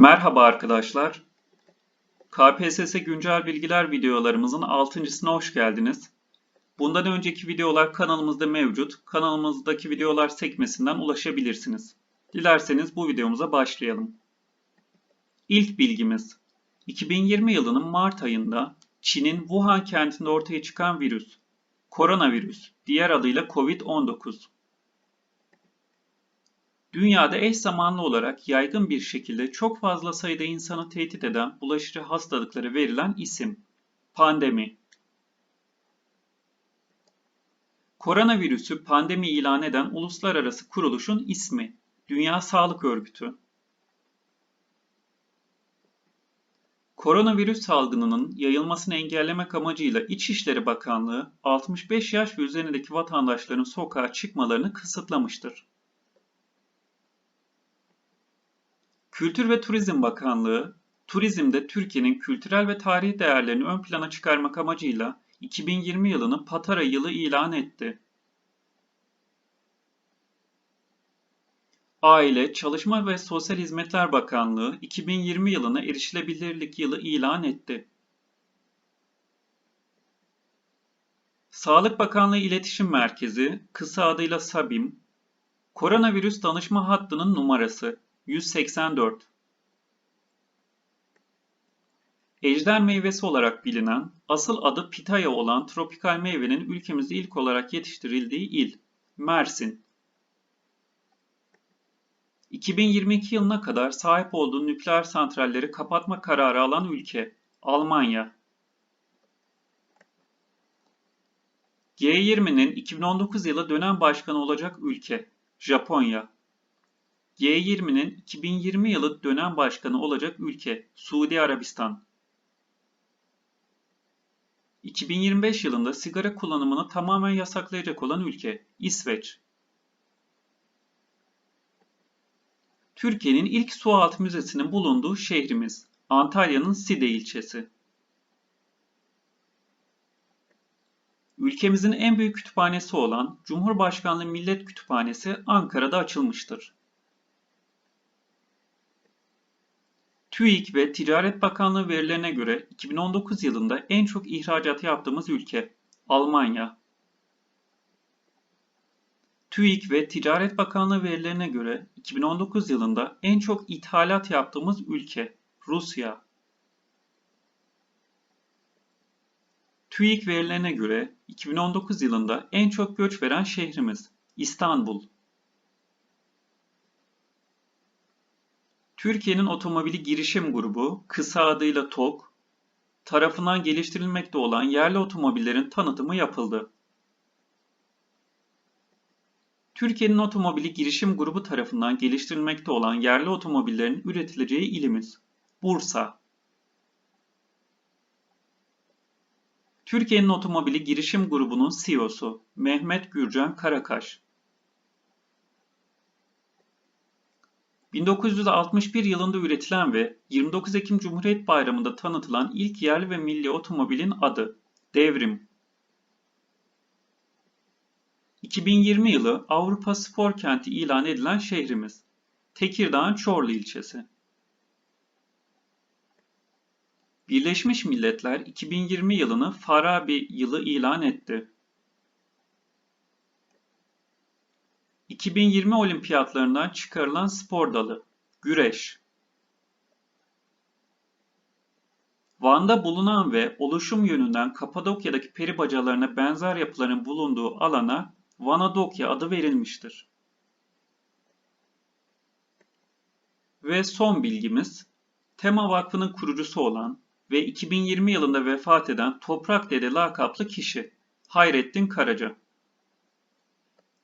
Merhaba arkadaşlar. KPSS güncel bilgiler videolarımızın 6.sına hoş geldiniz. Bundan önceki videolar kanalımızda mevcut. Kanalımızdaki videolar sekmesinden ulaşabilirsiniz. Dilerseniz bu videomuza başlayalım. İlk bilgimiz. 2020 yılının Mart ayında Çin'in Wuhan kentinde ortaya çıkan virüs, koronavirüs, diğer adıyla COVID-19 Dünyada eş zamanlı olarak yaygın bir şekilde çok fazla sayıda insanı tehdit eden bulaşıcı hastalıklara verilen isim. Pandemi. Koronavirüsü pandemi ilan eden uluslararası kuruluşun ismi. Dünya Sağlık Örgütü. Koronavirüs salgınının yayılmasını engellemek amacıyla İçişleri Bakanlığı 65 yaş ve üzerindeki vatandaşların sokağa çıkmalarını kısıtlamıştır. Kültür ve Turizm Bakanlığı, turizmde Türkiye'nin kültürel ve tarihi değerlerini ön plana çıkarmak amacıyla 2020 yılını Patara yılı ilan etti. Aile, Çalışma ve Sosyal Hizmetler Bakanlığı 2020 yılını erişilebilirlik yılı ilan etti. Sağlık Bakanlığı İletişim Merkezi, kısa adıyla SABİM, koronavirüs danışma hattının numarası 184 Ejder meyvesi olarak bilinen, asıl adı pitaya olan tropikal meyvenin ülkemizde ilk olarak yetiştirildiği il, Mersin. 2022 yılına kadar sahip olduğu nükleer santralleri kapatma kararı alan ülke, Almanya. G20'nin 2019 yılı dönem başkanı olacak ülke, Japonya. G20'nin 2020 yılı dönem başkanı olacak ülke Suudi Arabistan. 2025 yılında sigara kullanımını tamamen yasaklayacak olan ülke İsveç. Türkiye'nin ilk sualtı müzesinin bulunduğu şehrimiz Antalya'nın Side ilçesi. Ülkemizin en büyük kütüphanesi olan Cumhurbaşkanlığı Millet Kütüphanesi Ankara'da açılmıştır. TÜİK ve Ticaret Bakanlığı verilerine göre 2019 yılında en çok ihracat yaptığımız ülke Almanya. TÜİK ve Ticaret Bakanlığı verilerine göre 2019 yılında en çok ithalat yaptığımız ülke Rusya. TÜİK verilerine göre 2019 yılında en çok göç veren şehrimiz İstanbul. Türkiye'nin otomobili girişim grubu, kısa adıyla TOG, tarafından geliştirilmekte olan yerli otomobillerin tanıtımı yapıldı. Türkiye'nin otomobili girişim grubu tarafından geliştirilmekte olan yerli otomobillerin üretileceği ilimiz Bursa. Türkiye'nin otomobili girişim grubunun CEO'su Mehmet Gürcan Karakaş. 1961 yılında üretilen ve 29 Ekim Cumhuriyet Bayramı'nda tanıtılan ilk yerli ve milli otomobilin adı Devrim. 2020 yılı Avrupa Spor Kenti ilan edilen şehrimiz Tekirdağ'ın Çorlu ilçesi. Birleşmiş Milletler 2020 yılını Farabi yılı ilan etti. 2020 olimpiyatlarından çıkarılan spor dalı, güreş. Van'da bulunan ve oluşum yönünden Kapadokya'daki peri bacalarına benzer yapıların bulunduğu alana Vanadokya adı verilmiştir. Ve son bilgimiz, Tema Vakfı'nın kurucusu olan ve 2020 yılında vefat eden Toprak Dede lakaplı kişi Hayrettin Karaca.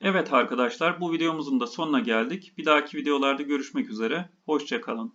Evet arkadaşlar bu videomuzun da sonuna geldik. Bir dahaki videolarda görüşmek üzere. Hoşçakalın.